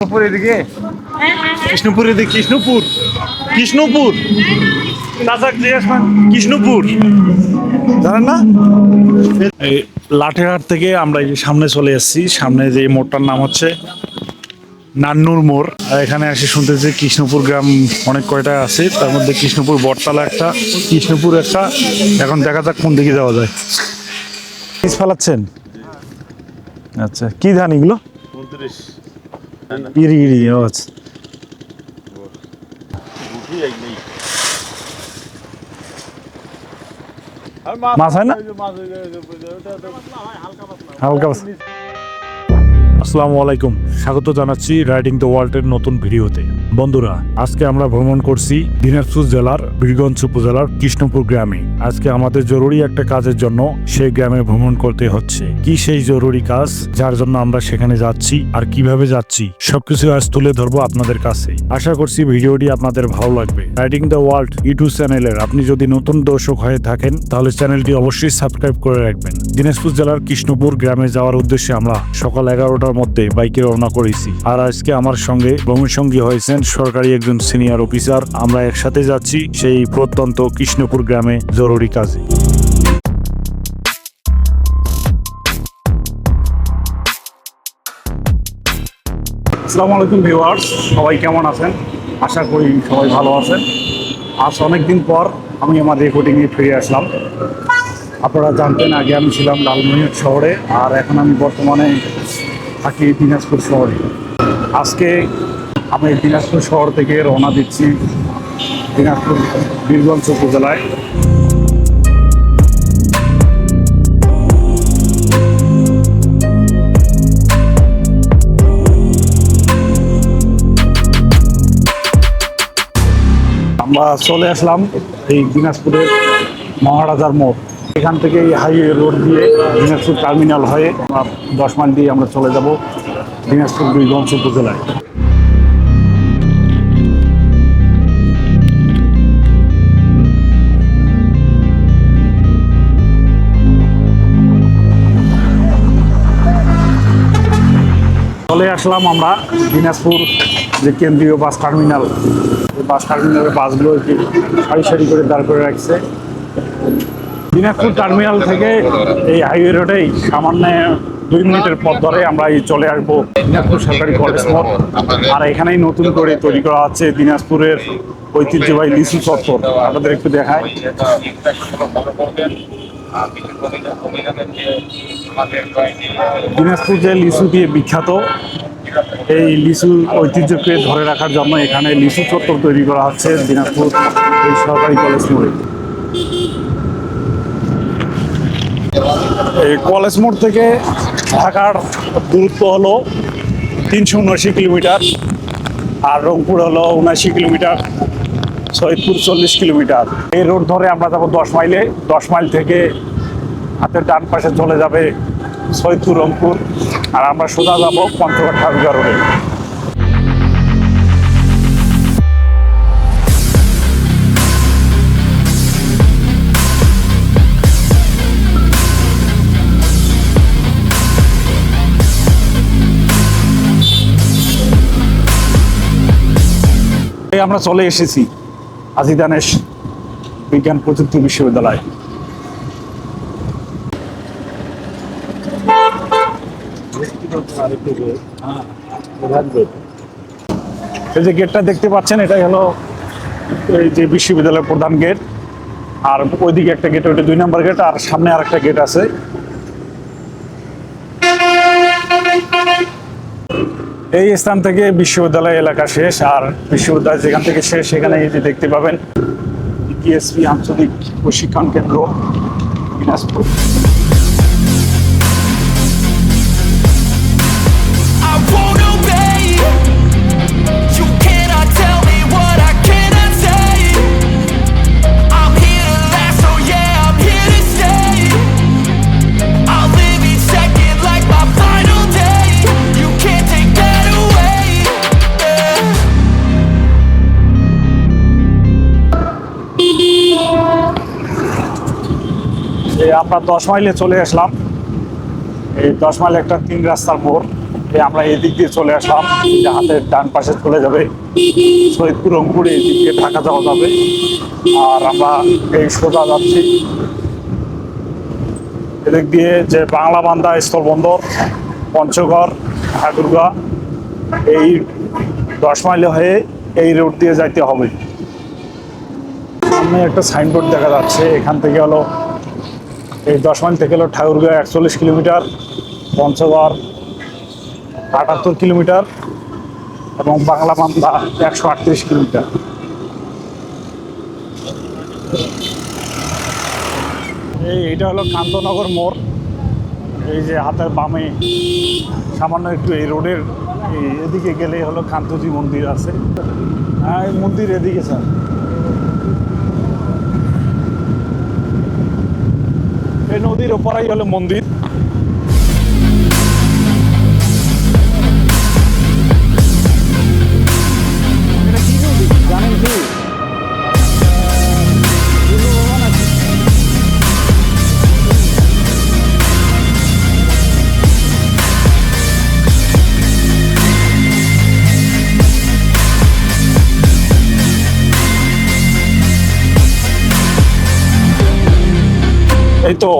কৃষ্ণপুর এদিকে? কৃষ্ণপুর এদিকে, কৃষ্ণপুর। কৃষ্ণপুর। কৃষ্ণপুর। জানেন না? এই লাঠিহাট থেকে আমরা এই সামনে চলে এসেছি। সামনে যে মোড়টার নাম হচ্ছে নান্নুর মোড়। আর এখানে এসে শুনতেছি কৃষ্ণপুর গ্রাম অনেক কয়টা আছে। তার মধ্যে কৃষ্ণপুর বটতলা একটা, কৃষ্ণপুর একটা। এখন দেখা যাক কোন দিকে যাওয়া যায়। ফেলাচ্ছেন? আচ্ছা কি ধান এগুলো? ইরি ইরি ও আচ্ছা মাছ হয় না হালকা মাছ। আসসালামু আলাইকুম স্বাগত জানাচ্ছি রাইডিং দ্য ওয়ার্ল্ডের নতুন ভিডিওতে। বন্ধুরা, আজকে আমরা ভ্রমণ করছি দিনাজপুর জেলার বীরগঞ্জ উপজেলার কৃষ্ণপুর গ্রামে। আজকে আমাদের জরুরি একটা কাজের জন্য সেই গ্রামে ভ্রমণ করতে হচ্ছে। কি সেই জরুরি কাজ, যার জন্য আমরা সেখানে যাচ্ছি আর কীভাবে যাচ্ছি, সবকিছু আজ তুলে ধরবো আপনাদের কাছে। আশা করছি ভিডিওটি আপনাদের ভালো লাগবে। রাইডিং দ্য ওয়ার্ল্ড ইউটিউব চ্যানেলের আপনি যদি নতুন দর্শক হয়ে থাকেন, তাহলে চ্যানেলটি অবশ্যই সাবস্ক্রাইব করে রাখবেন। দিনাজপুর জেলার কৃষ্ণপুর গ্রামে যাওয়ার উদ্দেশ্যে আমরা সকাল এগারোটার মধ্যে বাইকে রওনা করেছি। আর আজকে আমার সঙ্গে ভ্রমণ সঙ্গী হয়েছেন সরকারি, একজন সিনিয়র অফিসার। আমরা একসাথে যাচ্ছি সেই প্রত্যন্ত কৃষ্ণপুর গ্রামে জরুরি কাজে। আসসালামু আলাইকুম ভিউয়ার্স, সবাই কেমন আছেন? আশা করি সবাই ভালো আছেন। আজ অনেকদিন পর আমি আমার রেকর্ডিংয়ে ফিরে আসলাম। আপনারা জানতেন আগে আমি ছিলাম লালমনিরহাট শহরে, আর এখন আমি বর্তমানে থাকি দিনাজপুর শহরে। আজকে আমি দিনাজপুর শহর থেকে রওনা দিচ্ছি দিনাজপুর বীরগঞ্জ উপজেলায়। আমরা চলে আসলাম এই দিনাজপুরের মহারাজার মোড়। এখান থেকে হাইওয়ে রোড দিয়ে দিনাজপুর টার্মিনাল হয়ে আমরা দশ মাইল দিয়ে আমরা চলে যাব দিনাজপুর দুইগঞ্জ উপজেলায়। আসলাম আমরা দিনাজপুর যে কেন্দ্রীয় বাস টার্মিনাল। বাস টার্মিনালের বাসগুলো সারি সারি করে দাঁড় করে রাখছে। দিনাজপুর টার্মিনাল থেকে এই হাইওয়ে রোডেই সামান্য দুই মিনিটের পথ ধরে আমরা এই চলে আসব দিনাজপুর সরকারি কলেজ মোড়। আর এখানেই নতুন করে তৈরি করা হচ্ছে দিনাজপুরের ঐতিহ্যবাহী লিচু চত্বর। আপনাদের একটু দেখায় দিনাজপুর যে লিচু দিয়ে বিখ্যাত, এই লিচু ঐতিহ্যকে ধরে রাখার জন্য এখানে লিচু চত্বর তৈরি করা হচ্ছে দিনাজপুর এই সরকারি কলেজ মোড়ে। এই কলেজ মোড় থেকে ঢাকার দূরত্ব হলো তিনশো উনআশি কিলোমিটার আর রংপুর হলো উনআশি কিলোমিটার। সৈয়দপুর চল্লিশ কিলোমিটার। এই রোড ধরে আমরা যাব দশ মাইলে। দশ মাইল থেকে হাতের ডান পাশে চলে যাবে সৈয়দপুর, রংপুর। আর আমরা সোজা যাব পঞ্চগড় ঠাকুরগা আমরা চলে এসেছি। আজিদানেশ বিজ্ঞান প্রযুক্তি বিশ্ববিদ্যালয়। এই যে গেটটা দেখতে পাচ্ছেন, এটাই হলো এই যে বিশ্ববিদ্যালয়ের প্রধান গেট আর ওইদিকে একটা গেট ওইটা দুই নম্বর গেট আর সামনে আর একটা গেট আছে। এই স্থান থেকে বিশ্ববিদ্যালয় এলাকা শেষ, আর বিশ্ববিদ্যালয় যেখান থেকে শেষ, সেখানে এই যে দেখতে পাবেন টিএসপি আঞ্চলিক প্রশিক্ষণ কেন্দ্র, দিনাজপুর। আমরা দশ মাইলে চলে আসলাম। এই দশ মাইল একটা তিন রাস্তার মোড়। আমরা এদিক দিয়ে চলে আসলাম। হাতের ডান পাশে চলে যাবে। সৈয়দপুর, রংপুর এই দিক দিয়ে ঢাকা যাওয়া যাবে। আর আমরা এই সোজা যাচ্ছি। এদিক দিয়ে যে বাংলা বান্দা স্থলবন্দর, পঞ্চগড়, ঠাকুরগা, এই দশ মাইল হয়ে এই রোড দিয়ে যাইতে হবে। সামনে একটা সাইনবোর্ড দেখা যাচ্ছে। এখান থেকে হলো এই দশ মাইল থেকে হলো ঠাকুরগাঁ একচল্লিশ কিলোমিটার, পঞ্চগড় আটাত্তর কিলোমিটার এবং বাংলা বান্দা একশো আটত্রিশ কিলোমিটার। এই এটা হলো কান্তনগর মোড়। এই যে হাতের বামে সামান্য একটু এই রোডের এদিকে গেলে হলো কান্তজি মন্দির আছে। হ্যাঁ এই মন্দির এদিকে, স্যার। নদীর ওপারেই হলো মন্দির। তো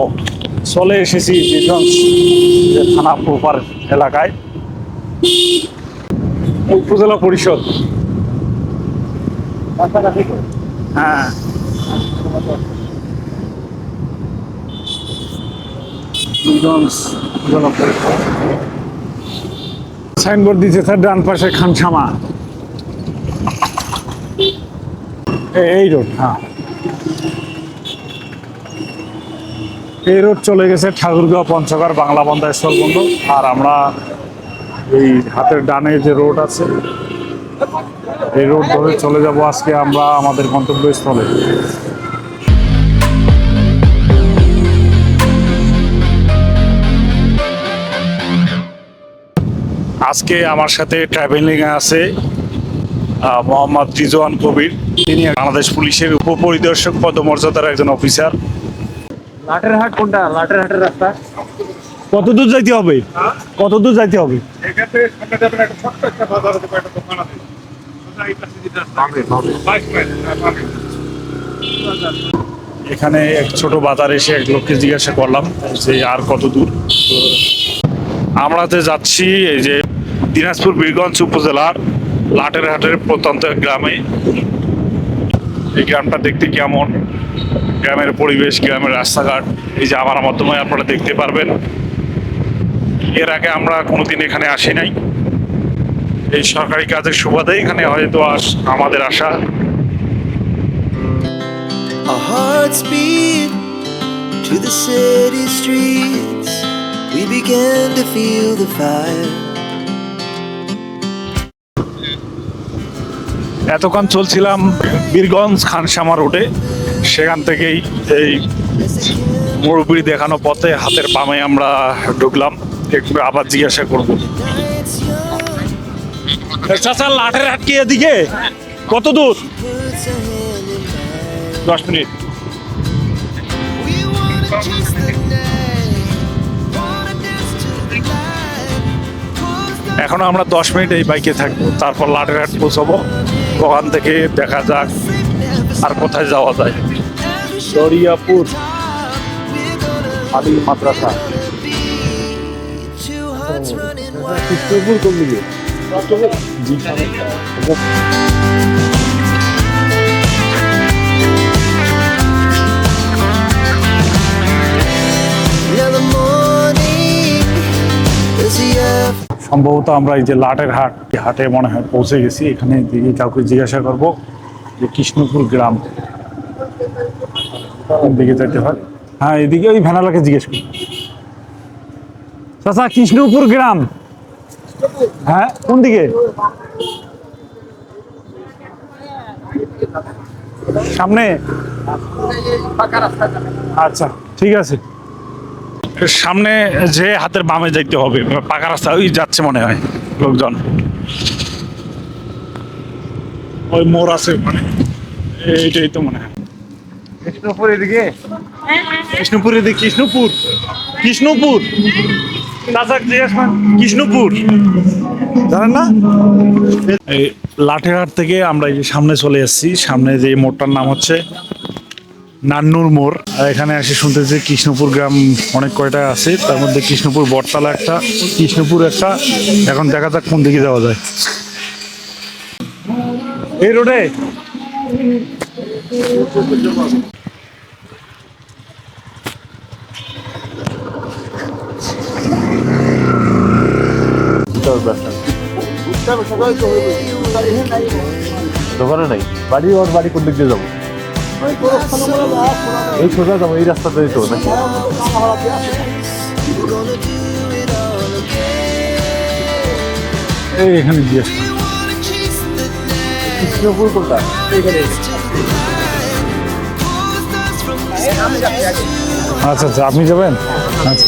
চলে এসেছি বিশগঞ্জ যে থানা প্রপার এলাকায়। উপজেলা পরিষদ। হ্যাঁ। সাইনবোর্ড দিচ্ছে স্যার, ডান পাশে খানসামা। এই রোড হ্যাঁ। এই রোড চলে গেছে ঠাকুরগাঁও পঞ্চগড় বাংলা বন্ধা স্থলবন্ধ আর আমরা এই হাতের ডানে যে রোড আছে, এই রোড ধরে চলে যাব আজকে আমরা আমাদের গন্তব্যস্থলে। আজকে আমার সাথে ট্রাভেলিং আছে মোহাম্মদ রিজওয়ান কবির। তিনি বাংলাদেশ পুলিশের উপপরিদর্শক পদমর্যাদার একজন অফিসার লাটের হাট কোনটা? লাটের হাটের রাস্তা। কত দূর যাইতে হবে? কত দূর যাইতে হবে? এখান থেকে সামনে যাবেন একটা ছোট্ট একটা বাজার আছে একটা দোকান আছে। সোজা এই পাশে যেতে রাস্তা। বাইশ মাইল, হ্যাঁ। এখানে এক ছোট বাজার এসে এক লোককে জিজ্ঞাসা করলাম যে আর কত দূর? তো আমরা যে যাচ্ছি এই যে দিনাজপুর বীরগঞ্জ উপজেলার লাটেরহাটের প্রত্যন্ত গ্রামে। এই গ্রামটা দেখতে কেমন? গ্রামের পরিবেশ গ্রামের রাস্তাঘাট এই যে আমার মাধ্যমে আপনারা দেখতে পারবেন এর আগে আমরা কোনোদিন এখানে আসি নাই এই সরকারি কাজের সুবাদে এখানে হয়তো আস- আমাদের আসা Our hearts beat to the city streets. We to feel the fire. এতক্ষণ চলছিলাম বীরগঞ্জ খানসামা রোডে সেখান থেকেই এই মুরব্বী দেখানো পথে হাতের বামে আমরা ঢুকলাম। একটু আবার জিজ্ঞাসা করব। চাচা, লাঠের হাট কি এদিকে? কত দূর. দশ মিনিট। এখন আমরা দশ মিনিট এই বাইকে থাকব। তারপর লাঠের হাট পৌঁছাবো। ওখান থেকে দেখা যাক আর কোথায় যাওয়া যায়। দরিয়াপুর আলী মাদ্রাসা. কৃষ্ণপুর কোন দিকে. সম্ভবত আমরা এই যে লাটের হাট হাটে মনে হয় পৌঁছে গেছি এখানে কাউকে জিজ্ঞাসা করব যে কৃষ্ণপুর গ্রাম দিকে যেতে হয়। হ্যাঁ এদিকে ওই জিজ্ঞেস করি। চাচা, কৃষ্ণপুর গ্রাম। হ্যাঁ কোন দিকে? সামনে? আচ্ছা ঠিক আছে। সামনে যে হাতের বামে যাইতে হবে, পাকা রাস্তা, ওই যাচ্ছে মনে হয় লোকজন। ওই মোড় আছে মানে এইটাই তো মনে হয়। কৃষ্ণপুর এদিকে? কৃষ্ণপুর এদিকে কৃষ্ণপুর। কৃষ্ণপুর। জিজ্ঞেস কৃষ্ণপুর। জানেন না। এই লাঠেরহাট থেকে আমরা এই যে সামনে চলে এসেছি সামনে যে মোড়টার নাম হচ্ছে নান্নুর মোড়। আর এখানে এসে শুনতেছি কৃষ্ণপুর গ্রাম অনেক কয়টা আছে তার মধ্যে কৃষ্ণপুর বটতলা একটা কৃষ্ণপুর একটা। এখন দেখা যাক কোন দিকে যাওয়া যায়। এই রোডে? দোকানে নাই? বাড়ি ওর বাড়ি কোন দিক দিয়ে যাব? এই সোজা যাব, এই রাস্তাতে তো নাকি? এই এখানে কর। কৃষ্ণপুর কোনটা? আচ্ছা আচ্ছা আপনি যাবেন? আচ্ছা।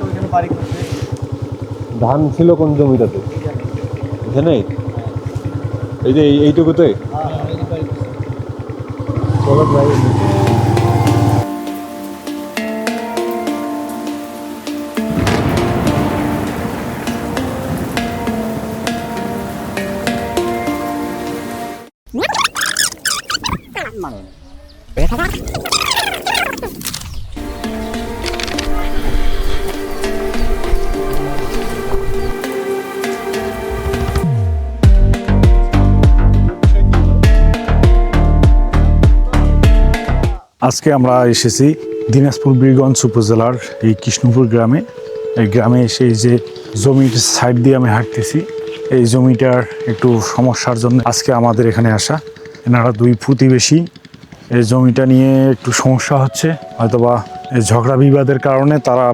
ধান ছিল কোন জমিটাতে? এখানে? এই যে এই- এইটুকুতে? চলো যাই। আজকে আমরা এসেছি দিনাজপুর বীরগঞ্জ উপজেলার এই কৃষ্ণপুর গ্রামে। এই গ্রামে এসে এই যে জমির সাইড দিয়ে আমি হাঁটতেছি, এই জমিটার একটু সমস্যার জন্য আজকে আমাদের এখানে আসা। এনারা দুই প্রতিবেশী, এই জমিটা নিয়ে একটু সমস্যা হচ্ছে, হয়তোবা এই ঝগড়া বিবাদের কারণে তারা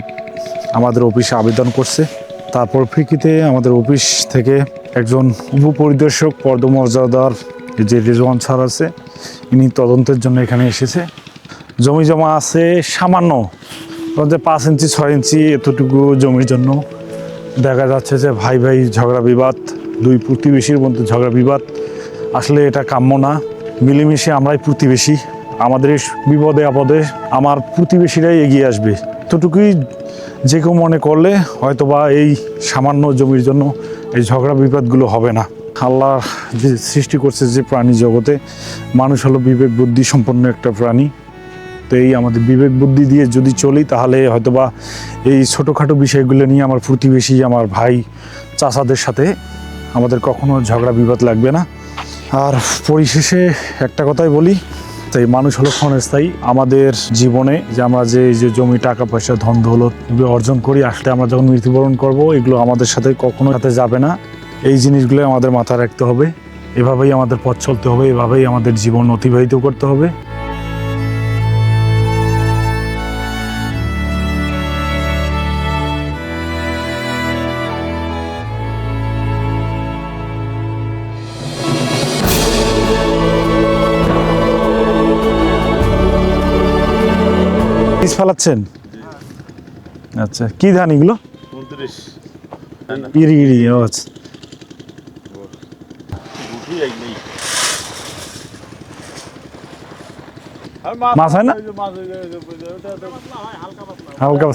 আমাদের অফিসে আবেদন করছে। তারপর ফিকিতে আমাদের অফিস থেকে একজন উপপরিদর্শক, পদমর্যাদার যে রেজওয়ান স্যার আছে, ইনি তদন্তের জন্য এখানে এসেছে। জমি জমা আছে সামান্য যে পাঁচ ইঞ্চি, ছয় ইঞ্চি এতটুকু জমির জন্য। দেখা যাচ্ছে যে ভাই ভাই ঝগড়া বিবাদ, দুই প্রতিবেশীর মধ্যে ঝগড়া বিবাদ। আসলে এটা কাম্য না, মিলেমিশে আমরাই প্রতিবেশী। আমাদের বিপদে আপদে আমার প্রতিবেশীরাই এগিয়ে আসবে। এতটুকুই যে কেউ মনে করলে হয়তোবা এই সামান্য জমির জন্য এই ঝগড়া বিবাদগুলো হবে না। আল্লাহ যে সৃষ্টি করছে যে প্রাণী জগতে, মানুষ হলো বিবেক, বুদ্ধি সম্পন্ন একটা প্রাণী। তো এই আমাদের বিবেক বুদ্ধি দিয়ে যদি চলি, তাহলে হয়তোবা এই ছোটোখাটো বিষয়গুলো নিয়ে আমার প্রতিবেশী, আমার ভাই, চাচাদের সাথে আমাদের কখনো ঝগড়া বিবাদ লাগবে না। আর পরিশেষে একটা কথাই বলি, তাই মানুষ হলো ক্ষণস্থায়ী। আমাদের জীবনে যে আমরা যে যে জমি, টাকা, পয়সা, ধন, দৌলত অর্জন করি, আসলে আমরা যখন মৃত্যুবরণ করব, এগুলো আমাদের সাথে কখনো সাথে যাবে না। এই জিনিসগুলো আমাদের মাথায় রাখতে হবে। এভাবেই আমাদের পথ চলতে হবে, এভাবেই আমাদের জীবন অতিবাহিত করতে হবে। বীজ ফেলাচ্ছেন? আচ্ছা কি ধান এগুলো? ইরি ইরি ও আচ্ছা। মাছ হয় না? হালকা।